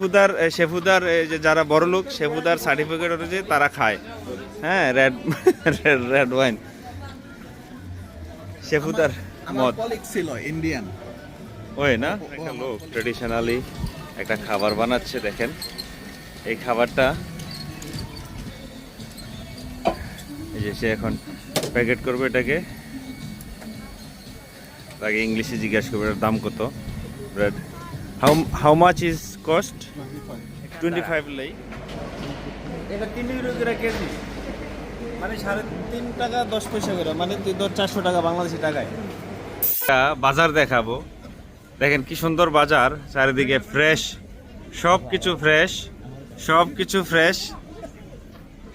শেফুদার শেফুদার যে যারা বড় লোক শেফুদার সার্টিফিকেট অনুযায়ী তারা খায়। হ্যাঁ রেড রেড রেড ওয়াইন শেফুদার মদ। ছিল ইন্ডিয়ান ওই না? একটা লোক ট্রেডিশনালি একটা খাবার বানাচ্ছে দেখেন। এই খাবারটা এই যে সে এখন প্যাকেট করবে এটাকে। তাকে ইংলিশে জিজ্ঞাসা করবে এটার দাম কত? Bread how how much is cost twenty five lei. এটা তিন ইউরো কেজি? মানে সাড়ে তিন টাকা দশ পয়সা করে। মানে ধর চারশো টাকা বাংলাদেশি টাকায়। বাজার দেখাবো। দেখেন কি সুন্দর বাজার চারিদিকে ফ্রেশ সব কিছু ফ্রেশ সব কিছু ফ্রেশ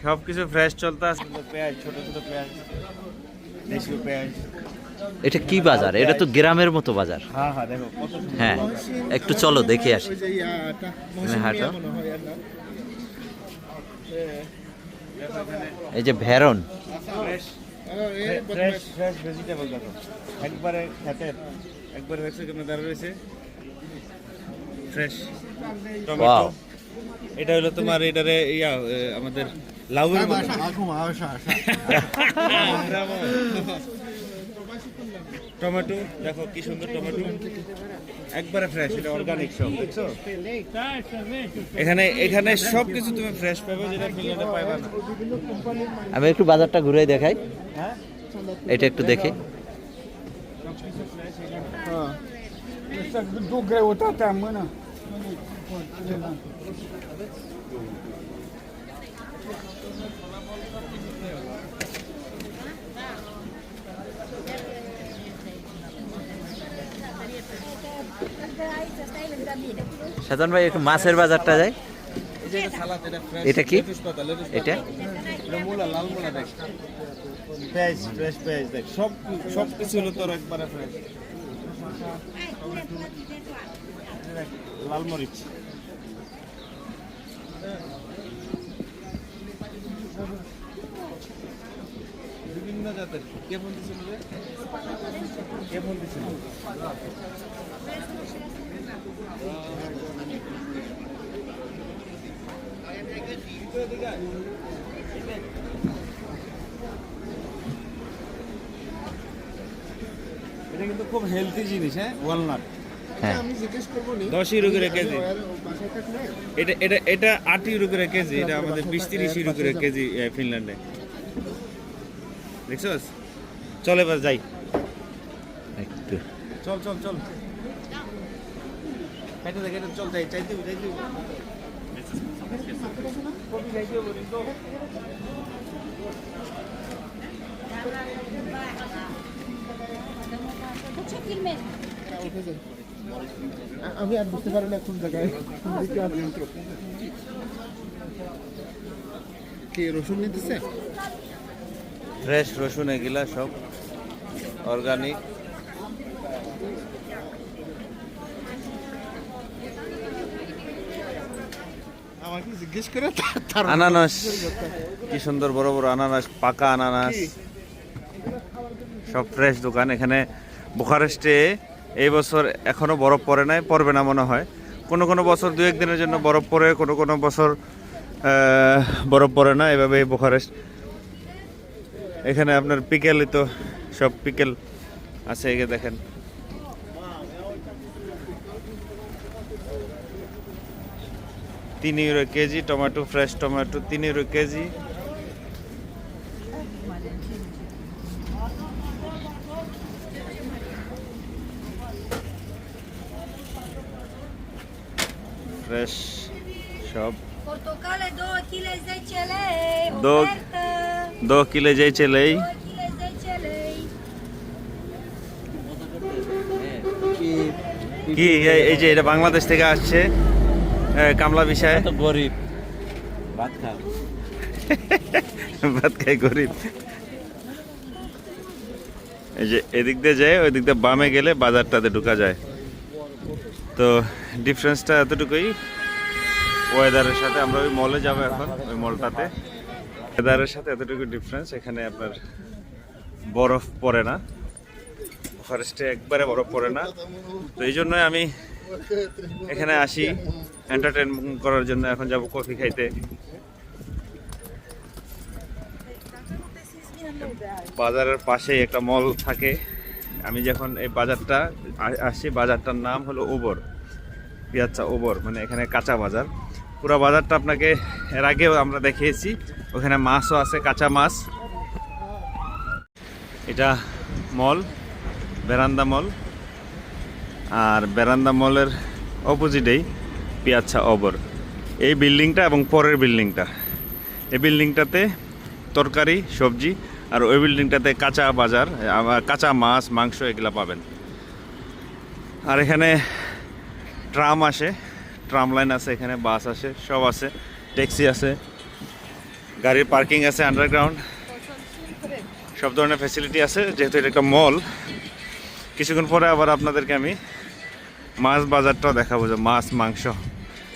সব কিছু ফ্রেশ চলতে আছে পেঁয়াজ ছোট ছোট পেঁয়াজ দেশীয় পেঁয়াজ। এটা কি বাজার? এটা তো গ্রামের মতো বাজার। হ্যাঁ হ্যাঁ। হ্যাঁ একটু চলো দেখে আসি। হাঁটো হয়। এই যে ভেরন। একবারে একবারে রয়েছে? ফ্রেশ. টমেটো। এটা হলো তোমার এটারে ইয়া আমাদের লাউয়ের মতো। টমেটো দেখো কি সুন্দর টমেটো। একবারে ফ্রেশ এটা অর্গানিক সব। দেখছ এখানে এখানে সব কিছু তুমি ফ্রেশ পাবে যেটা ফিনল্যান্ডে পাইবা না। আমি একটু বাজারটা ঘুরে দেখাই। হ্যাঁ এটা একটু দেখি। সাধারণ ভাই, একটু মাছের বাজারটা যায় এটা কি? এটা? সব সব কিছু হলো তোর একবারে বিভিন্ন জাতের। কে ফোন দিছিল কে ফোন দিছিল? এটা কিন্তু খুব হেলদি জিনিস হ্যাঁ? ওয়ালনাট হ্যাঁ। আমি জিজ্ঞেস করব নি। দশ ইউরো করে কেজি। এটা এটা এটা আট ইউরো করে কেজি এটা আমাদের বিশ তিরিশ ইউরো করে কেজি ফিনল্যান্ডে। দেখছস? চল এবার যাই। চল চল চল। কেটে দে চল যাই চাইতে যাইতে কবি যাই। আ- আমি আর বুঝতে পারি না কোন জায়গায় কি রসুন নিতেছে ফ্রেশ রসুন এগুলা সব অর্গানিক আমাকে জিজ্ঞেস করে তার আনারস কি সুন্দর বড় বড় আনারস পাকা আনারস সব ফ্রেশ দোকান। এখানে বুখারেস্টে এই বছর এখনও বরফ পড়ে নাই পড়বে না মনে হয়। কোনো কোনো বছর দু এক দিনের জন্য বরফ পড়ে কোনো কোনো বছর বরফ পড়ে না এভাবে বুখারেস্ট। এখানে আপনার পিকেলই তো সব পিকেল আছে এগে দেখেন। তিন euro kg tomato fresh tomato তিন ইউরো কেজি ফ্রেশ সব Portocale 2 kg 10 lei. Dou- Offerta. দো কিলো যাই চলেই 2 kg 10 lei. কি এই- যে এটা বাংলাদেশ থেকে আসছে কামলা বিষয়? তো গরিব। ভাত খাও। ভাত খাই গরিব। এই যে এদিক দিয়ে যায় ওই দিক দিয়ে বামে গেলে বাজারটাতে ঢুকা যায়। তো ডিফারেন্সটা এতটুকুই। ওয়েদারের সাথে আমরা ওই মলে যাব এখন ওই মলটাতে ওয়েদারের সাথে এতটুকু ডিফারেন্স এখানে আপনার বরফ পড়ে না। ফরেস্টে একবারে বরফ পড়ে না। তো এই জন্যই আমি এখানে আসি এন্টারটেন করার জন্য এখন যাব কফি খাইতে। বাজারের পাশেই একটা মল থাকে। আমি যখন এই বাজারটা আসি, বাজারটার নাম হলো ওবর পিয়াচ্চা ওবর মানে এখানে কাঁচা বাজার। পুরো বাজারটা আপনাকে এর আগেও আমরা দেখিয়েছি, ওখানে মাছও আছে, কাঁচা মাছ। এটা মল বেরান্দা মল আর বেরান্দা মলের অপোজিটেই পিয়াচ্ছা ওবর এই বিল্ডিংটা এবং পরের বিল্ডিংটা। এই বিল্ডিংটাতে তরকারি, সবজি আর ওই বিল্ডিংটাতে কাঁচা বাজার কাঁচা মাছ, মাংস এগুলা পাবেন। আর এখানে ট্রাম আসে, ট্রাম লাইন আছে এখানে, বাস আসে, সব আছে, ট্যাক্সি আছে, গাড়ির পার্কিং আছে আন্ডারগ্রাউন্ড সব ধরনের ফ্যাসিলিটি আছে, যেহেতু এটা একটা মল কিছুক্ষণ পরে আবার আপনাদেরকে আমি মাছ বাজারটাও দেখাবো যে মাছ, মাংস।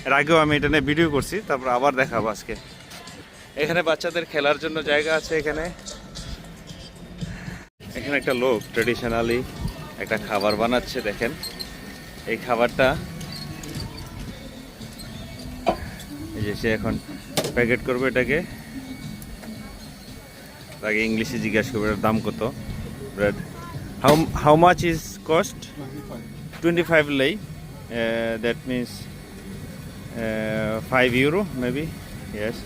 এর আগেও আমি এটা নিয়ে ভিডিও করছি, তারপর আবার দেখাবো আজকে। এখানে বাচ্চাদের খেলার জন্য জায়গা আছে এখানে। এখানে একটা লোক ট্রেডিশনালি একটা খাবার বানাচ্ছে, দেখেন। এই খাবারটা এই যে সে এখন প্যাকেট করবে এটাকে। আগে ইংলিশে জিজ্ঞাসা করবে, এটার দাম কত? Bread how how much is cost twenty five lei that means five euro maybe yes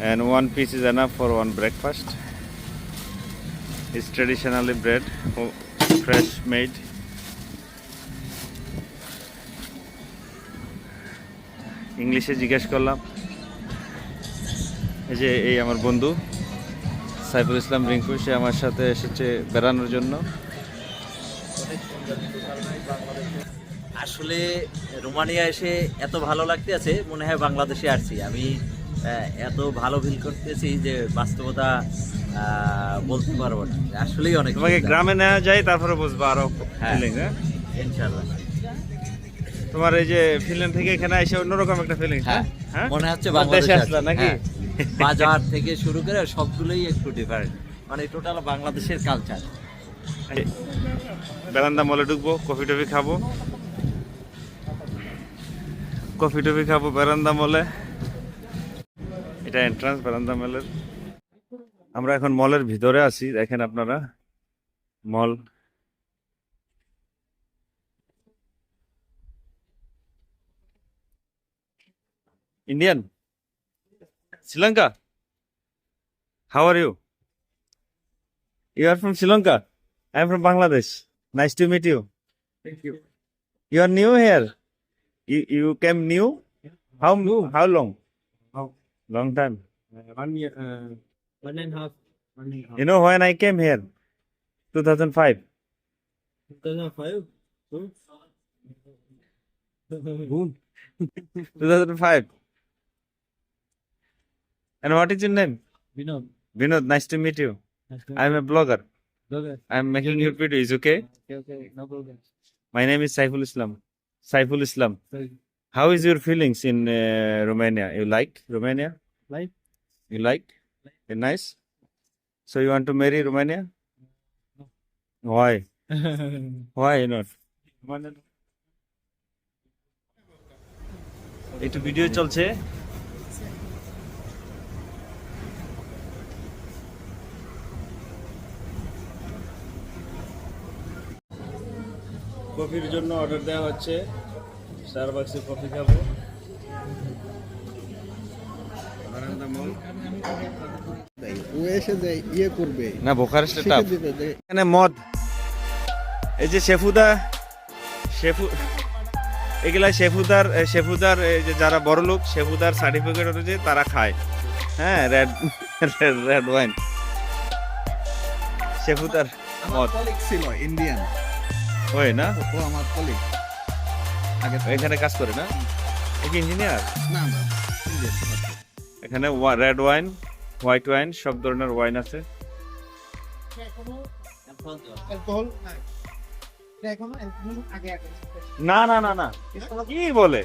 and one piece is enough for one breakfast. It's traditionally bread, fresh made. ইংলিশে জিজ্ঞেস করলাম এই যে এই আমার বন্ধু সাইফুল ইসলাম রিঙ্কু সে আমার সাথে এসেছে বেড়ানোর জন্য। আসলে রোমানিয়া এসে এত ভালো লাগতে আছে মনে হয় বাংলাদেশে আসছি। আমি এত ভালো ফিল করতেছি যে বাস্তবতা আহ, বলতে পারব না। আসলেই অনেক তোমাকে গ্রামে নেওয়া যায় তারপরে বুঝব আরও হ্যাঁ। ফিলিং হ্যাঁ? ইনশাআল্লাহ। তোমার এই যে ফিনল্যান্ড থেকে এখানে এসে অন্যরকম একটা ফিলিং হ্যাঁ? হ্যাঁ মনে হচ্ছে বাংলাদেশে আসলা নাকি? হ্যাঁ। বাজার থেকে শুরু করে সবগুলোই একটু ডিফারেন্ট মানে টোটাল বাংলাদেশের কালচার বেলান্দা মলে ঢুকবো, কফি টফি খাব। কফি টফি খাব বেরান্দা মলে। এটা এন্ট্রান্স বেরান্দা মলের। আমরা এখন মলের ভিতরে আছি, দেখেন আপনারা। Mall. Indian? Sri Lanka. How are you? You are from Sri Lanka? I am from Bangladesh. Nice to meet you. Thank you. You are new here. You, you came new? Yeah. How new? How long? How? Long time. Uh, one year. Uh, one and a half. You know when I came here? 2005. 2005? 2005. And what is your name? Vinod. Vinod. Nice to meet you. I am a blogger. Okay. I am making your videos. Okay. Okay, okay, no problem. My name is Saiful Islam. Saiful Islam. Sorry. How is your feelings in uh, Romania? You like Romania? Like? You like? Very nice. So you want to marry Romania? No. Why? Why not? একটু video চলছে কফির জন্য order দেওয়া হচ্ছে। স্টারবাক্সে coffee খাব। ইয়ে করবে। না বোখারেস্টে টাপ এখানে মদ। এই যে শেফুদা শেফু এগুলা শেফুদার এ, শেফুদার এই যে যারা বড় লোক শেফুদার সার্টিফিকেট অনুযায়ী তারা খায়। হ্যাঁ রেড রেড রেড ওয়াইন। শেফুদার মদ। ছিল ইন্ডিয়ান হয় না? ও আমার কলিগ আগে এখানে কাজ করে না? কি ইঞ্জিনিয়ার না না এখানে রেড ওয়াইন হোয়াইট ওয়াইন সব ধরনের ওয়াইন আছে। অ্যালকোহল? নাই এখনও অ্যালকোহল আগে আগে না না না না। কি বলে?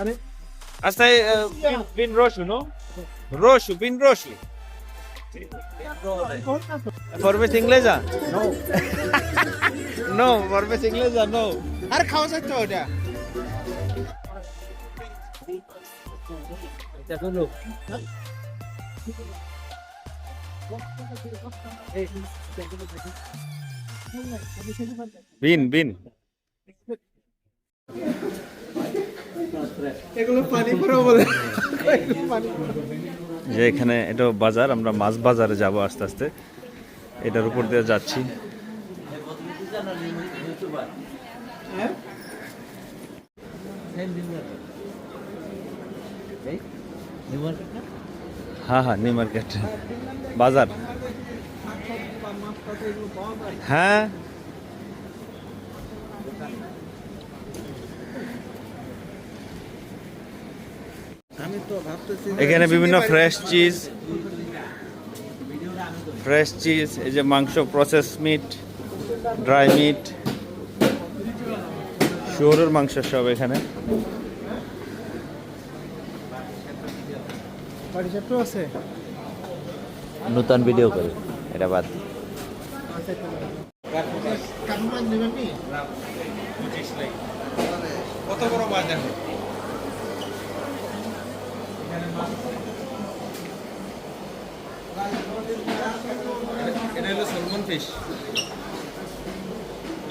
আরে আচ্ছা বিন রসু নো রসু বিন রসু Forbes inglesa? No. no, Forbes inglesa, no. আরে খাওয়া যাচ্ছে ওটা বিন বিন এগুলো পানি পড়া বলে পানি যে এখানে এটা বাজার, আমরা মাছ বাজারে যাব আস্তে আস্তে। এটার উপর দিয়ে যাচ্ছি। হ্যাঁ হ্যাঁ নিউ মার্কেট। বাজার। হ্যাঁ আমি তো ভাবতেছি এখানে বিভিন্ন ফ্রেশ চিজ ফ্রেশ চিজ এই যে মাংস প্রসেস মিট ড্রাই মিট শুয়োরের মাংস সব এখানে। নতুন ভিডিও করে এটা বাদ। কত বড় মাছ দেখো? এটা হলো সলমন ফিশ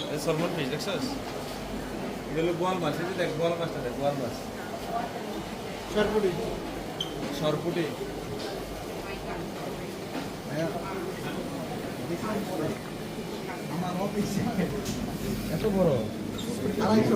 এটা সলমন ফিশ দেখছস? এটা হলো বোয়াল মাছ এই যে দেখ বোয়াল মাছটা দেখ বোয়াল মাছ। সরপুরি সরপুটি। এত বড়? আড়াইশো।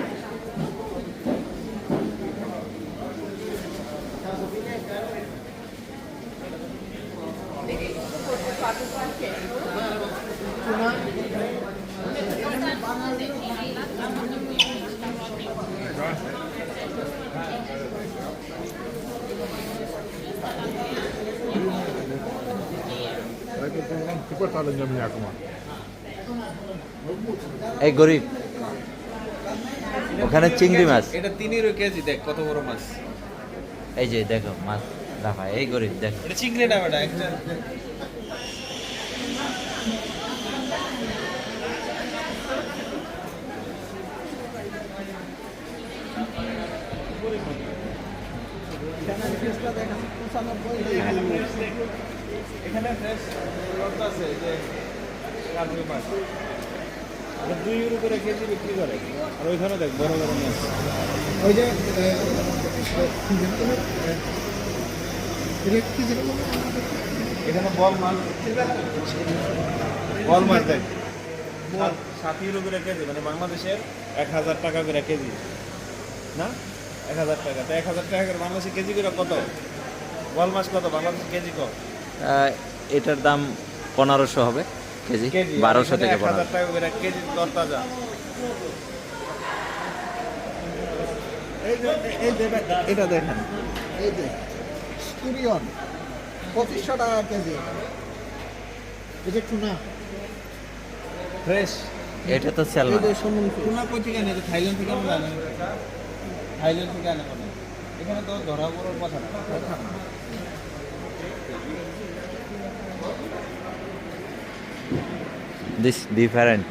মাছ এটা এই গরিব ওখানে চিংড়ি মাছ। এটা তিনের কেজি দেখ কত বড় মাছ। এই যে দেখো মাছ রাখা এই গরিব দেখো। এটা চিংড়ি না বেটা একটা। এখানে ফ্রেশ আছে যে কাজু মাছ। দুই ইউরো করে কেজি বিক্রি করে। আর ওইখানে দেখ বড় বড় মাছ। ওই যে? এখানে বল মাছ। বল মাছ দেখ। সাত- সাত ইউরো করে কেজি মানে বাংলাদেশের এক হাজার টাকা করে কেজি। না? এক হাজার টাকা। তো এক হাজার টাকা করে বাংলাদেশের কেজি করে কত? বল মাছ কত? বাংলাদেশের কেজি কত? এটার দাম পনেরোশো হবে কেজি বারোশো থেকে এটা দেখেন। এই যে স্কুরিয়ন পঁচিশশো টাকা কেজি। টুনা। ফ্রেশ এটা তো এই স্যালমন যে সমুন টুনা কই থেকে আনে? থাইল্যান্ড থেকে আমরা আনে। থাইল্যান্ড থেকে আনে এখানে তো ধরা পড়ার কথা না। দিস ডিফারেন্ট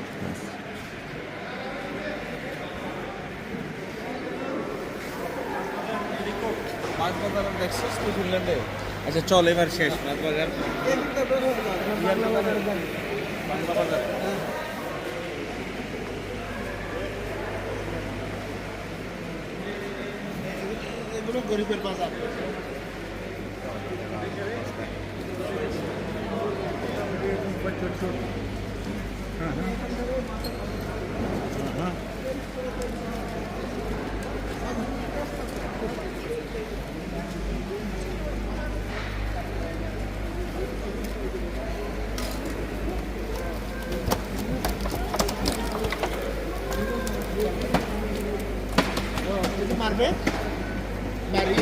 মাছ বাজার দেখছিস তুই ফিনল্যান্ডে আচ্ছা চল এবার শেষ। মাছ বাজার বাংলা বাজার এগুলো গরিবের বাজার। এটা মারবে বাড়ি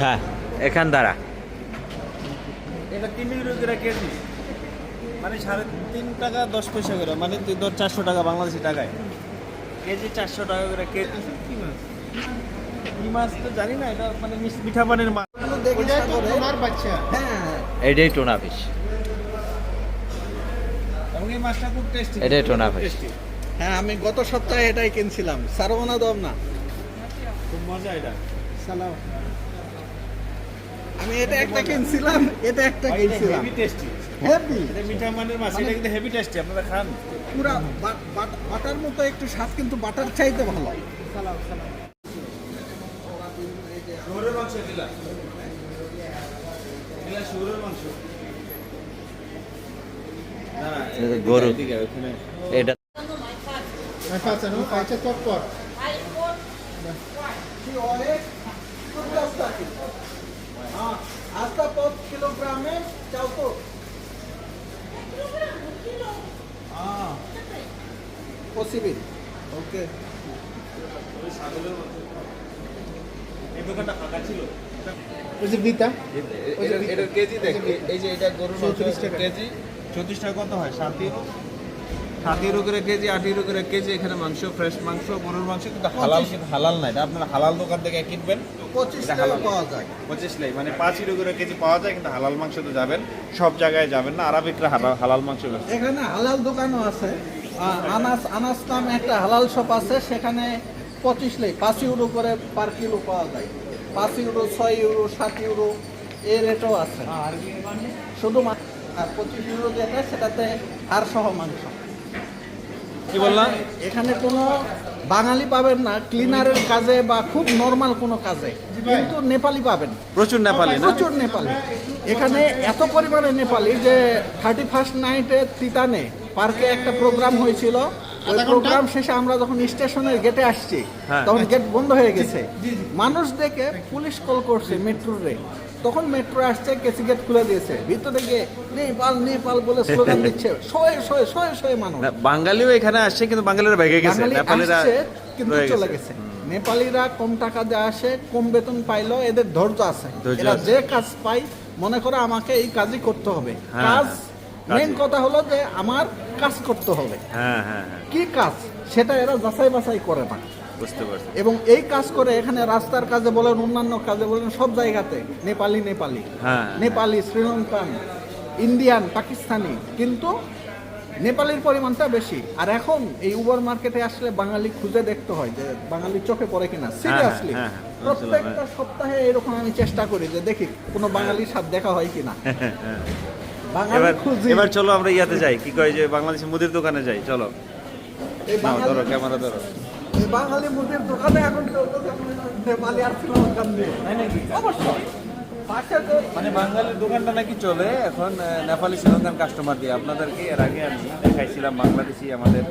হ্যাঁ এখান দ্বারা এটা তিন ইউরো করে কেজি মানে সাড়ে তিন টাকা দশ পয়সা করে। মানে ধর চারশো টাকা বাংলাদেশি টাকায়। কেজি চারশো টাকা করে কেজি কি মাছ? কি মাছ তো জানি না এটা মানে মিস- মিঠা পানির মাছ। দেখে যায় তো টুনার বাচ্চা। হ্যাঁ। এটাই টোনা ফিশ। এই মাছটা খুব টেস্টি এটাই টোনা ফিশ। হ্যাঁ আমি গত সপ্তাহে এটাই কিনছিলাম। সারবনা দম না খুব মজা এটা। সালাম। আমি এটা একটা কিনছিলাম এটা একটা কিনছিলাম। হেভি টেস্টি হেভি এটা মিঠা মানের মাছ এটা কিন্তু হেভি টেস্টি আপনারা খান। পুরা বাটার মতো একটু স্বাদ কিন্তু বাটার চাইতে ভালো। শুয়োরের মাংস দিলা দিলা শুয়োরের মাংস। এটা কি অনেক হ্যাঁ আস্তা পথ কিলোগ্রামে চাও তো হ্যাঁ পসিবল ওকে ওই মাংস এই দোকানটা ফাঁকা ছিল এটার কেজি দেখ এই যে এটা গরুর চৌত্রিশ কেজি। চৌত্রিশ টাকা কত হয়? সাতিরো সাতিরো করে কেজি আটিরো করে কেজি এখানে মাংস ফ্রেশ মাংস গরুর মাংস কিন্তু হালাল কিন্তু হালাল না এটা আপনারা হালাল দোকান থেকে কিনবেন। পঁচিশ হালাল। পাওয়া যায়। পঁচিশ লাই মানে পাঁচ ইরো করে কেজি পাওয়া যায় কিন্তু হালাল মাংস তো যাবেন সব জায়গায় যাবেন না আরবিকরা হালাল হালাল মাংস এখানে হালাল দোকানও আছে আ- আনাস আনাস নামে একটা হালাল শপ আছে সেখানে পঁচিশ লাই পাঁচ ইউরো করে পার কিলো পাওয়া যায়। পাঁচ ইউরো ছয় ইউরো সাত ইউরো এই রেটও আছে। শুধু মা- আর পঁচিশ ইউরো যেটা সেটাতে আর সহ মাংস। কি বললাম? এখানে কোনো বাঙালি পাবেন না ক্লিনারের কাজে বা খুব নর্মাল কোনো কাজে। কিন্তু নেপালি পাবেন। প্রচুর নেপালি প্রচুর নেপালি। এখানে এত পরিমাণে নেপালি যে থার্টি ফার্স্ট নাইটে তিতানে পার্কে একটা প্রোগ্রাম হয়েছিল। ওই প্রোগ্রাম শেষে আমরা যখন স্টেশনের গেটে আসছি হ্যাঁ। তখন গেট বন্ধ হয়ে গেছে। মানুষ দেখে পুলিশ কল করছে মেট্রোর রে। তখন মেট্রো আসছে কেসি গেট খুলে দিয়েছে। ভিতরে গিয়ে নেপাল নেপাল বলে স্লোগান দিচ্ছে। শয়ে শয়ে শয়ে শয়ে মানুষ। বাঙালিও এখানে আসছে কিন্তু বাঙালিরা ভেগে গেছে। নেপালিরা কিন্তু চলে গেছে। নেপালিরা কম টাকা দিয়ে আসে কম বেতন পাইলো এদের ধৈর্য আছে। এরা যে কাজ পাই মনে করে আমাকে এই কাজই করতে হবে। হ্যাঁ, কাজ হ্যাঁ, মেন কথা হলো যে আমার কাজ করতে হবে। হ্যাঁ হ্যাঁ হ্যাঁ। কি কাজ? সেটা এরা যাচাই বাছাই করে না। বুঝতে পারছি। এবং এই কাজ করে এখানে রাস্তার কাজে বলেন অন্যান্য কাজে বলেন সব জায়গাতে নেপালি নেপালি হ্যাঁ। নেপালি শ্রীলঙ্কান ইন্ডিয়ান পাকিস্তানি কিন্তু নেপালির পরিমাণটা বেশি। আর এখন এই উবার মার্কেটে আসলে বাঙালি খুঁজে দেখতে হয় যে বাঙালি চোখে পড়ে কিনা সিরিয়াসলি হ্যাঁ, হ্যাঁ, প্রত্যেকটা সপ্তাহে এরকম আমি চেষ্টা করি যে দেখি কোনো বাঙালির সাথে দেখা হয় কিনা। এবার এবার চলো আমরা ইয়াতে যাই। কি কয় যে বাংলাদেশের মুদির দোকানে যাই চলো। ধরো ক্যামেরা ধরো। বাঙালি মুদির দোকানে এখন নেপালি আর শ্রীলঙ্কান অবশ্যই। মানে বাঙালির দোকানটা নাকি চলে। এখন নেপালি শ্রীলঙ্কান কাস্টমার দিয়ে। আপনাদেরকে এর আগে আমি দেখাইছিলাম বাংলাদেশি আমাদের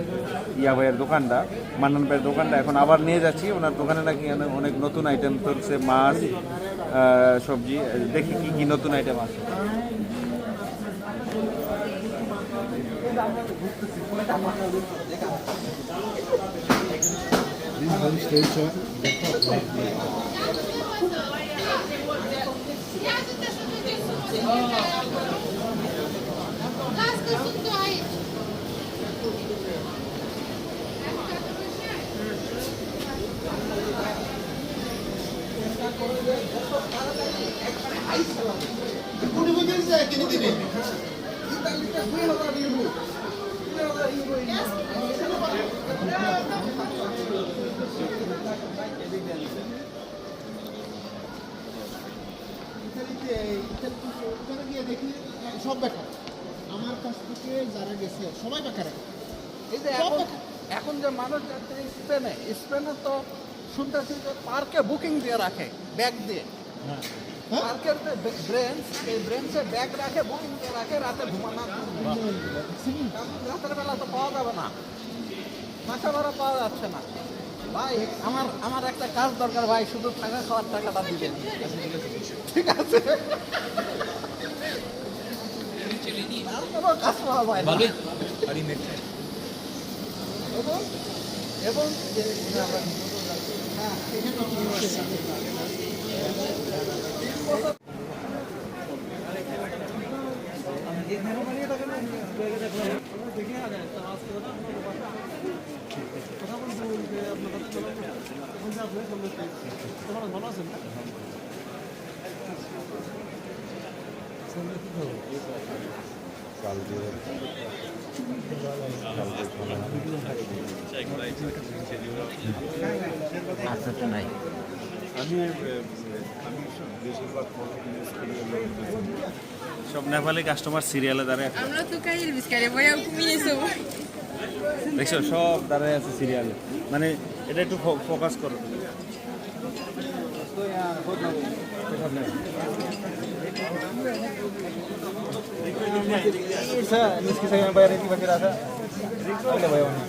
ইয়া ভাইয়ের দোকানটা মান্নান ভাইয়ের দোকানটা। এখন আবার নিয়ে যাচ্ছি। ওনার দোকানে নাকি অনেক- অনেক নতুন আইটেম চলছে মাছ সবজি। দেখি কি কি নতুন আইটেম আছে ইতালিতে দুই হাজার ইউরো দুই হাজার ইউরো ইতালিতে ইতালিতে ওখানে গিয়ে দেখি সব বেকার আমার কাছ থেকে যারা গেছে সবাই বেকার। এই যে এখন এখন যে মানুষ যাচ্ছে স্পেনে স্পেনে তো শুনতেছি যে পার্কে বুকিং দিয়ে রাখে ব্যাগ দিয়ে হ্যাঁ? পার্কের যে ব্রেঞ্চ এই ব্রেঞ্চে ব্যাগ রাখে বুকিং রাখে রাতে ঘুমানো রাতের বেলা তো পাওয়া যাবে না। মাথা ভাড়া পাওয়া যাচ্ছে না। ভাই আমার আমার একটা কাজ দরকার ভাই শুধু থাকা খাওয়ার টাকাটা দিবেন ঠিক আছে? তারপরেও কাজ পাওয়া যায় না। এবং এবং কাল দিয়ে আচ্ছা তো নাই। সব নেপালি কাস্টমার সিরিয়ালে দাঁড়ায়। আমরা তো বিস্কারে কমিয়েছো দেখছ সব দাঁড়ায় আছে সিরিয়ালে মানে এটা একটু ফোকাস করো। রিঙ্কু এদিকে আয়, এদিকে এই দিক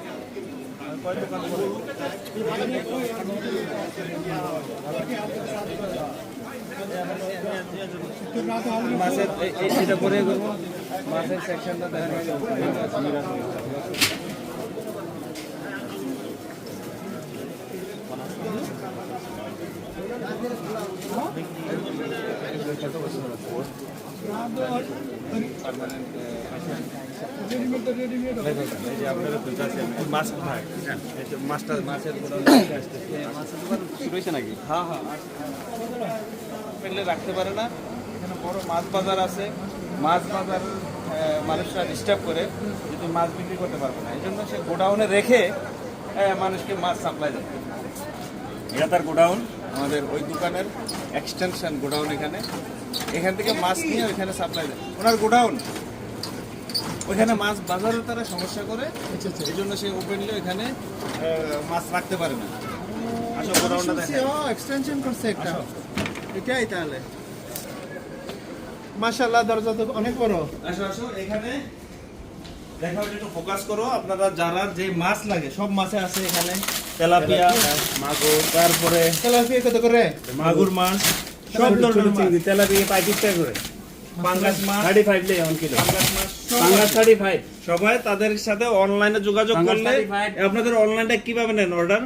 মাছ কোথায় এই যে মাছটা মাছের শুরু হয়েছে নাকি হ্যাঁ হ্যাঁ ফেলে রাখতে পারে না এখানে বড় মাছ বাজার আছে মাছ বাজার মানুষরা ডিস্টার্ব করে যদি মাছ বিক্রি করতে পারবে না এই জন্য সে গোডাউনে রেখে মানুষকে মাছ সাপ্লাই দেয় এটা তার গোডাউন আমাদের ওই দোকানের এক্সটেনশন গোডাউন এখানে এখান থেকে মাছ নিয়ে ওইখানে সাপ্লাই দেয় ওনার গোডাউন ওইখানে মাছ বাজারে তারা সমস্যা করে। এই জন্য সে ওপেনলি ওইখানে মাছ রাখতে পারে না। আসো গোডাউনটা দেখেন এক্সটেনশন করছে একটা। এটাই তাহলে। মাশাআল্লাহ দরজা তো অনেক বড়। আসো আসো এখানে। দেখো একটু ফোকাস করো। আপনারা যারা যে মাছ লাগে সব মাছে আছে এখানে। তেলাপিয়া মাগুর তারপরে তেলাপিয়া কত করে? মাগুর মাছ সব ধরনের মাছ। তেলাপিয়া পঁয়ত্রিশ টাকা করে। পাঙ্গাস মাছ। কিলো। পাঙ্গাস মাছ। সবাই তাদের সাথে অনলাইনে যোগাযোগ করলে আপনাদের অনলাইনটা কীভাবে নেন অর্ডার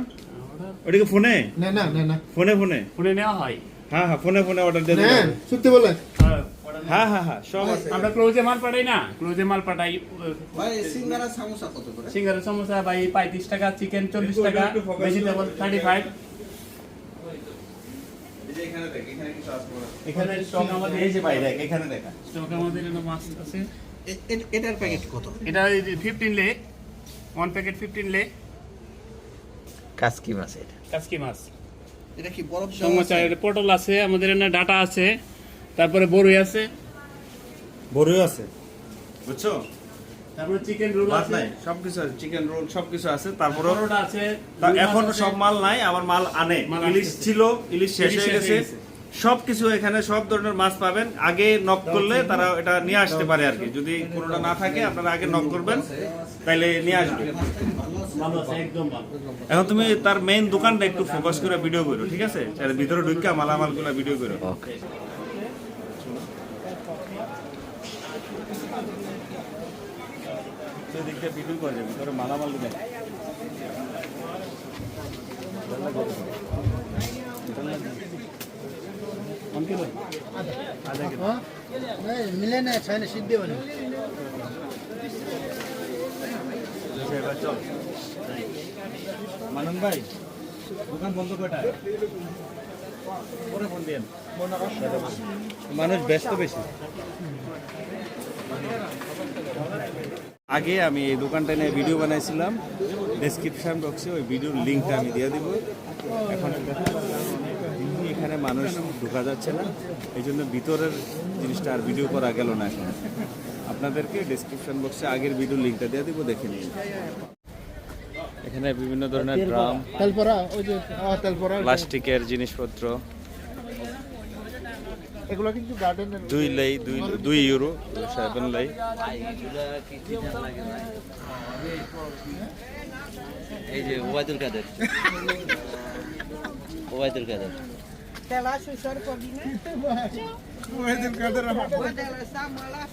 ওটাকে ফোনে? না না না না। ফোনে ফোনে? ফোনে নেওয়া হয়। হ্যাঁ হ্যাঁ ফোনে ফোনে অর্ডার দিয়ে হ্যাঁ দেবেন। সত্যি বলে। হ্যাঁ হ্যাঁ হ্যাঁ সব আছে। আমরা ক্লোজে মাল পাঠাই না? ক্লোজে মাল পাঠাই ভাই সিঙ্গারা সামোসা কত করে? সিঙ্গারা সমোসা ভাই পঁয়ত্রিশ টাকা চিকেন চল্লিশ একটু- টাকা ভেজিটেবল করো। থার্টি ফাইভ এই যে এখানে দেখ এখানে কিছু আছে এখানে স্টক আমাদের এই যে ভাই দেখ এখানে দেখা। স্টক আমাদের মাছ আছে। এটার প্যাকেট কত? এটা ফিফটিন লে ওয়ান প্যাকেট ফিফটিন লে কাসকি মাছ এটা। কাসকি মাছ। এটা কি বরফ এটা পটল আছে আমাদের এখানে ডাটা আছে তারপরে বড়ই আছে। বড়িও আছে। বুঝছ? তারপরে চিকেন রোল আছে। নাই সবকিছু আছে চিকেন রোল সবকিছু আছে তারপরে আছে এখন সব মাল নাই আমার মাল আনে। ইলিশ ছিল ইলিশ শেষ হয়ে গেছে। গেছে। সবকিছু এখানে সব ধরনের মাছ পাবেন। আগে নক করলে তারা এটা নিয়ে আসতে পারে আর কি। যদি কোনোটা না থাকে আপনারা আগে নক করবেন তাইলে নিয়ে আসবে। ভালো আছে একদম ভালো এখন তুমি তার মেইন দোকানটা একটু ফোকাস করে ভিডিও করো ঠিক আছে? ভিতরে ঢুকা মালামালগুলা ভিডিও করো দিকটা ভিডিও করে ভিতরে মালামাল দেখ মিলে না छैन सिद्धि भने চল মানন ভাই দোকান বন্ধ কয়টায় পরে ফোন দিয়েন মানুষ ব্যস্ত বেশি আগে আমি এই দোকানটা নিয়ে ভিডিও বানাইছিলাম ডেসক্রিপশন বক্সে ওই ভিডিওর লিঙ্কটা আমি দিয়ে দিব এখন দিল্লি এখানে মানুষ ঢোকা যাচ্ছে না। এই জন্য ভিতরের জিনিসটা আর ভিডিও করা গেল না এখন। আপনাদেরকে ডেসক্রিপশন বক্সে আগের ভিডিও লিঙ্কটা দিয়ে দিব দেখে নিন। এখানে বিভিন্ন ধরনের ড্রাম তেলপরা ওই যে তেলপরা। প্লাস্টিকের জিনিসপত্র। এগুলো কিন্তু গার্ডেনের দুই লাই দুই দুই ইউরো সেভেন লাই। এই যে Obaidul Quader. Obaidul Quader. Te la și ușor pe mine? Mă, de la mă las